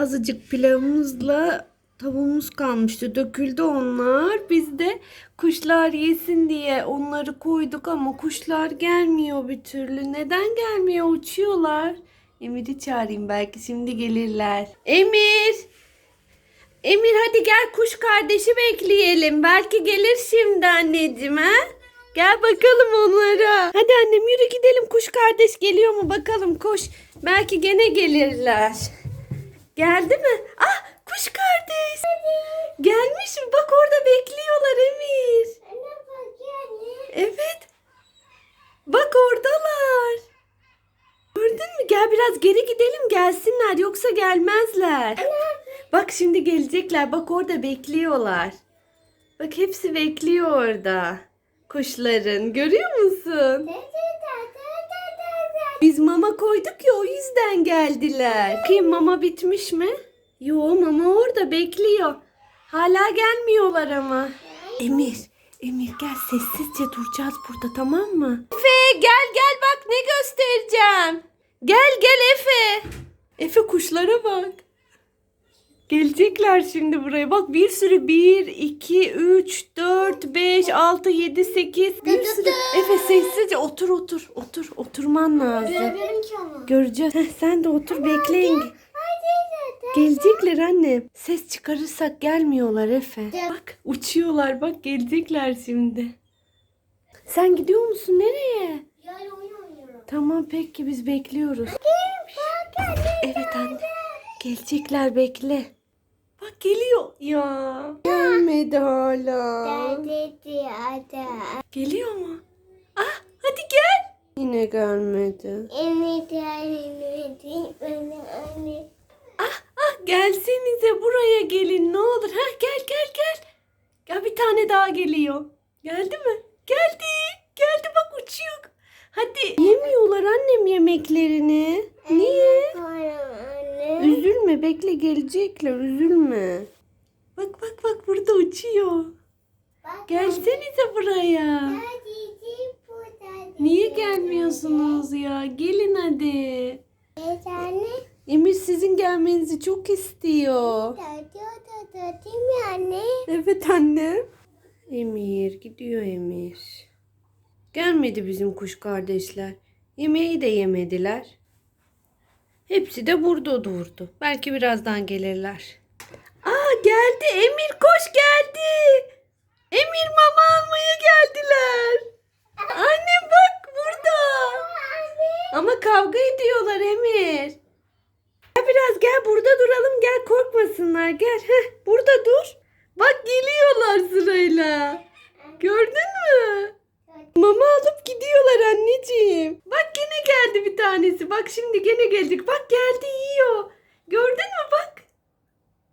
Azıcık pilavımızla tavuğumuz kalmıştı. Döküldü onlar. Biz de kuşlar yesin diye onları koyduk ama kuşlar gelmiyor bir türlü. Neden gelmiyor? Uçuyorlar. Emir'i çağırayım belki şimdi gelirler. Emir! Emir hadi gel kuş kardeşi bekleyelim. Belki gelir şimdi anneciğim ha? Gel bakalım onlara. Hadi annem yürü gidelim. Kuş kardeş geliyor mu bakalım koş. Belki gene gelirler. Geldi mi? Ah kuş kardeş. Gelmiş mi? Bak orada bekliyorlar Emir. Evet. Bak oradalar. Gördün mü? Gel biraz geri gidelim gelsinler yoksa gelmezler. Bak şimdi gelecekler. Bak orada bekliyorlar. Bak hepsi bekliyor orada. Kuşların. Görüyor musun? Biz mama koyduk ya o yüzden geldiler. Kim mama bitmiş mi? Yo mama orada bekliyor. Hala gelmiyorlar ama. Emir, Emir gel sessizce duracağız burada tamam mı? Efe gel gel bak ne göstereceğim. Gel gel Efe. Efe kuşlara bak. Gelecekler şimdi buraya. Bak bir sürü 1, 2, 3, 4, 5, 6, 7, 8. Bir sürü. Efe sessizce otur otur. Otur. Oturman lazım. Görebilirim ki ama. Göreceğiz. Heh, sen de otur bekleyin. Gelecekler anne. Ses çıkarırsak gelmiyorlar Efe. Bak uçuyorlar bak gelecekler şimdi. Sen gidiyor musun nereye? Yani oyun oynuyorum. Tamam peki biz bekliyoruz. Evet anne. Gelecekler bekle. Bak geliyor. Ya. Gelmedi hala. Dedi ada. Geliyor mu? Ah hadi gel. Yine gelmedi. Evet yani anne anne. Ah ah gelsenize buraya gelin ne olur. Ha gel gel gel. Gel bir tane daha geliyor. Geldi mi? Geldi. Geldi bak uçuyor. Hadi. Yemiyorlar annem yemeklerini. Niye? Anne. Üzülme bekle gelecekler üzülme. Bak bak bak burada uçuyor. Bak. Gelsenize buraya. Niye gelmiyorsunuz ya? Gelin hadi. Anne. Emir sizin gelmenizi çok istiyor. Değil mi anne? Evet anne. Emir gidiyor Emir. Gelmedi bizim kuş kardeşler. Yemeği de yemediler. Hepsi de burada durdu. Belki birazdan gelirler. Aa geldi Emir koş geldi. Emir mama almaya geldiler. Anne bak burada. Ama kavga ediyorlar Emir. Gel biraz gel burada duralım gel korkmasınlar gel. Heh, burada dur. Bak geliyorlar sırayla. Gördün mü? Mama alıp gidiyorlar anneciğim. Bak gene geldi bir tanesi. Bak şimdi gene gelecek. Bak geldi yiyor. Gördün mü bak.